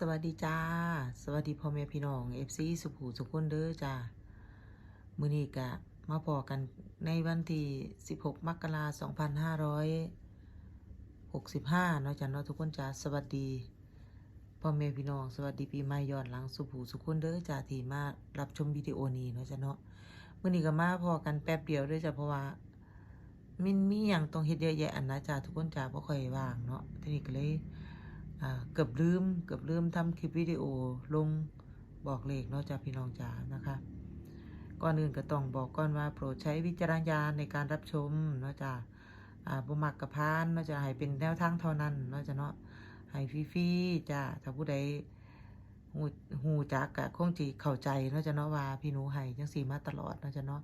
สวัสดีจ้า สวัสดีพ่อแม่พี่น้องเอฟซีสุภูสุขคนเด้อจ้ามือนี้กะมาพอกันในวันที่ 16 มกราคม2565เนาะจ้าเนาะทุกคนจ้าสวัสดีพ่อแม่พี่น้องสวัสดีปีใหม่ย้อนหลังสุภูสุขคนเด้อจ้าที่มารับชมวิดีโอนี้เนาะจ้าเนาะมือนี้ก็มาพอกันแป๊บเดียวเด้อจ้าเพราะว่ามันมีหยังต้องเฮ็ดเยอะแยะอันนะจ้าทุกคนจ้าบ่ค่อยว่างเนาะทีนี้ก็เลย เกือบลืมเกือบลืมทำคลิปวิดีโอลงบอกเลขเนาะจ้าพี่น้องจ๋านะคะก่อนอื่นก็ต้องบอกก่อนว่าโปรดใช้วิจารณญาณในการรับชมเนาะจ้าบ่มักกับพานเนาะจ้าให้เป็นแนวทางเท่านั้นเนาะจ้าเนาะให้ฟรีๆจ้าถ้าผู้ใดหูหูจักก็คงสิเข้าใจเนาะจ้าเนาะว่าพี่หนูให้จังซี่มาตลอดเนาะจ้าเนาะ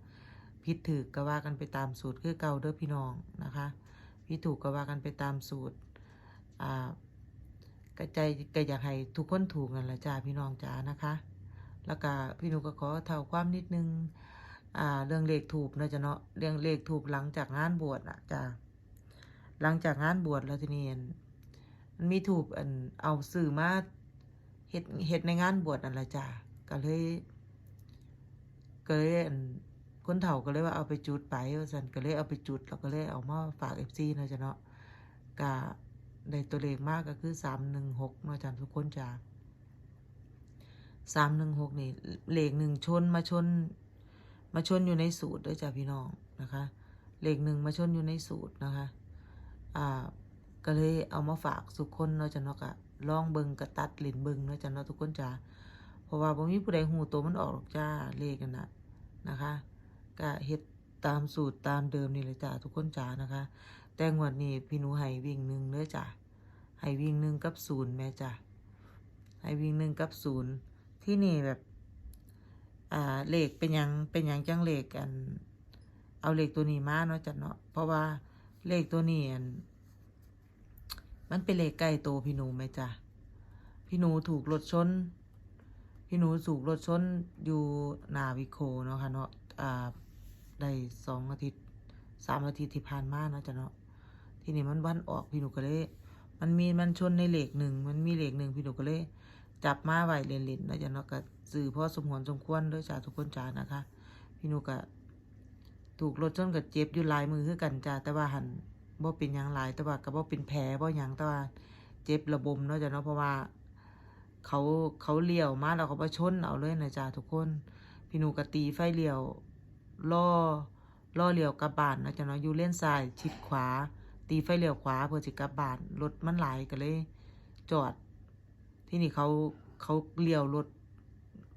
ผิดถูกก็ว่ากันไปตามสูตรคือเก่าเด้อพี่น้องนะคะผิดถูกก็ว่ากันไปตามสูตรอ่า ก็ใจก็อยากให้ทุกคนถูกนั่นละจ้าพี่น้องจ้านะคะ แล้วก็พี่หนูก็ขอเท่าความนิดนึงอ่าเรื่องเลขถูกเนาะจ้ะเนาะเรื่องเลขถูกหลังจากงานบวชอะจ้าหลังจากงานบวชแล้วทีนี้อันมันมีถูกอันเอาสื่อมาเฮ็ดเฮ็ดในงานบวชนั่นละจ้าก็เลยก็เลยอันคนเฒ่าก็เลยว่าเอาไปจุดไปว่าสันก็เลยเอาไปจุดแล้วก็เลยเอามาฝาก FC เนาะจ้ะเนาะก็ ได้ตัวเลขมากก็คือสามหนึ่งหกนาะจารย์ทุกคนจ้าสามหนึ่งหกนี่เลขหนึ่งชนมาชน มาชนอยู่ในสูตรด้วยจ้าพี่น้องนะคะ เลขหนึ่งมาชนอยู่ในสูตรนะคะ อ่า ก็เลยเอามาฝากสุกคนเนาะจ้ะเนาะกะลองเบิงกระตัดหลินเบิงเนาะจ้ะเนาะทุกคนจ้าเพราะว่าบ่มีผู้ใดหูตัวมันออกหรอกจ้าเลขกันนะนะคะก็เฮ็ด ตามสูตรตามเดิมนี่เลยจ้าทุกคนจ้านะคะ แต่งวดนี้พี่หนูให้วิ่งหนึ่งเด้อจ้ะให้วิ่งหนึ่งกับศูนย์แม่จ้ะให้วิ่งหนึ่งกับศูนย์ที่นี่แบบอ่าเลขเป็นยังเป็นยังจังเลขกัน เอาเลขตัวนี้มาเนาะจ้ะเนาะเพราะว่าเลขตัวนี้อันมันเป็นเลขใกล้ตัวพี่หนูแม่จ้ะพี่หนูถูกรถชนพี่หนูถูกรถชนอยู่นาวิโคเนาะค่ะเนาะอ่า ได้สองอาทิตย์สามอาทิตย์ที่ผ่านมาเนาะจ้ะเนาะทีนี้มันวันออกพี่หนูก็เลยมันมีมันชนในเหล็กหนึ่งมันมีเหล็กหนึ่งพี่หนูก็เลยจับมาไว้เล่นๆแล้วจะเนาะก็สื่อพ่อสมควรสมควรด้วยจ้าทุกคนจ้านะคะ พี่หนูก็ถูกรถชนกับเจ็บอยู่หลายมือคือกันจ้าแต่ว่าหันบ่เป็นยังหลายแต่ว่าก็บ่เป็นแผลบ่ยังแต่ว่าเจ็บระบมเนาะจ้ะเนาะเพราะว่าเขาเขาเลี้ยวมาแล้วเขาไปชนเอาเลยนะจ้าทุกคน พี่หนูก็ตีไฟเลี้ยว ล่อล่อเลี้ยวกลับบ้านนะจ้ะเนาะอยู่เลนซ้ายชิดขวา ตีไฟเลี้ยวขวาเพื่อสิกลับบ้านรถมันหลายก็เลย จอด ที่นี่เขาเขาเลี้ยวรถ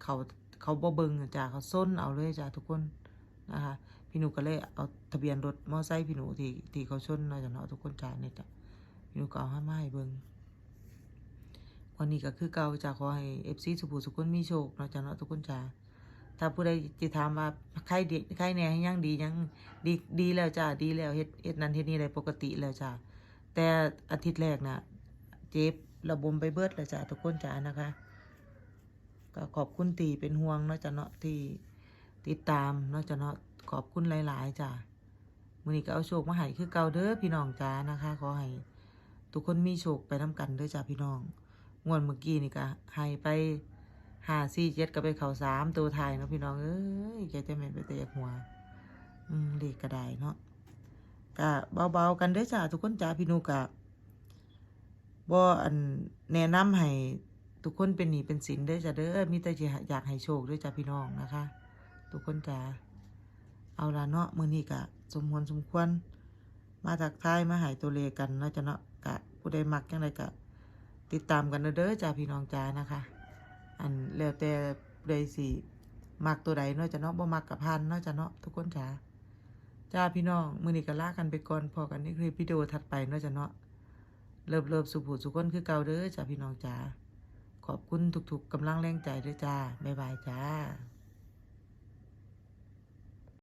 เขาเขาบ่เบิงอะจ้าเขาส้นเอาเลยจ้าทุกคนนะคะพี่หนูก็เลยเอาทะเบียนรถมอไซค์พี่หนูที่ที่เขาชนนะจ้ะเนาะทุกคนจ้าเนี่จ้ะพี่หนูก็เอาให้มาให้เบิงวันนี้ก็คือเก่าจ้าขอให้เอฟซีสุภูสุขคนมีโชคนะจ้ะเนาะทุกคนจ้า ถ้าผู้ใดจะถามว่าใครดีใครแน่ให้ยังดียังดีดีแล้วจ้าดีแล้วเฮ็ดเฮ็ดนั้นเฮ็ดนี้ได้ปกติแล้วจ้าแต่อาทิตย์แรกน่ะเจ็บระบมไปเบิดเลยจ้ะทุกคนจ้านะคะ ก็ขอบคุณตีเป็นห่วงเนาะจ้ะเนาะที่ติดตามเนาะจ้ะเนาะขอบคุณหลาย ๆจ้ะมื้อนี้ก็เอาโชคมาให้คือเก่าเด้อพี่น้องจ้านะคะ ขอให้ทุกคนมีโชคไปนํกันเด้อจ้าพี่น้องงวดเมื่อกี้นี่ก็ให้ไป ห้าสี่เจ็ดก็ไปเขาสามตัวไทยเนาะพี่น้องเอ้ยแกจะแม่นไปเตะหัว อืมเลขก็ไดเนาะก็เบาๆกันเด้อจ้าทุกคนจ้าพี่นูกะบ่อันแนะนำให้ทุกคนเป็นหนี้เป็นสินเด้อจ้ะเด้อมีแต่อยากให้โชคด้วยจ้ะพี่น้องนะคะ ทุกคนจ้าเอาละเนาะมื้อนี้ก็สมควรสมควร มาทักทายมาหายตัวเลขกันเนาะจ้ะเนาะกะผู้ใดมักจังไดก็ติดตามกันเด้อเด้อจ้าพี่น้องจ้านะคะ อันแล้วแต่ผู้ใดสิมักตัวใดเนาะจ้ะเนาะบ่มักกับพันเนาะจ้ะเนาะทุกคนจ้าจ้าพี่น้องมื้อนี้ก็ลากันไปก่อนพอกันในคลิปวิดีโอถัดไปเนาะจ้ะเนาะเลิบเลิบสุภูสุคนคือเก่าเด้อจ้าพี่น้องจ้าขอบคุณทุกๆกำลังแรงใจด้วยจ้าบ๊ายบายจ้า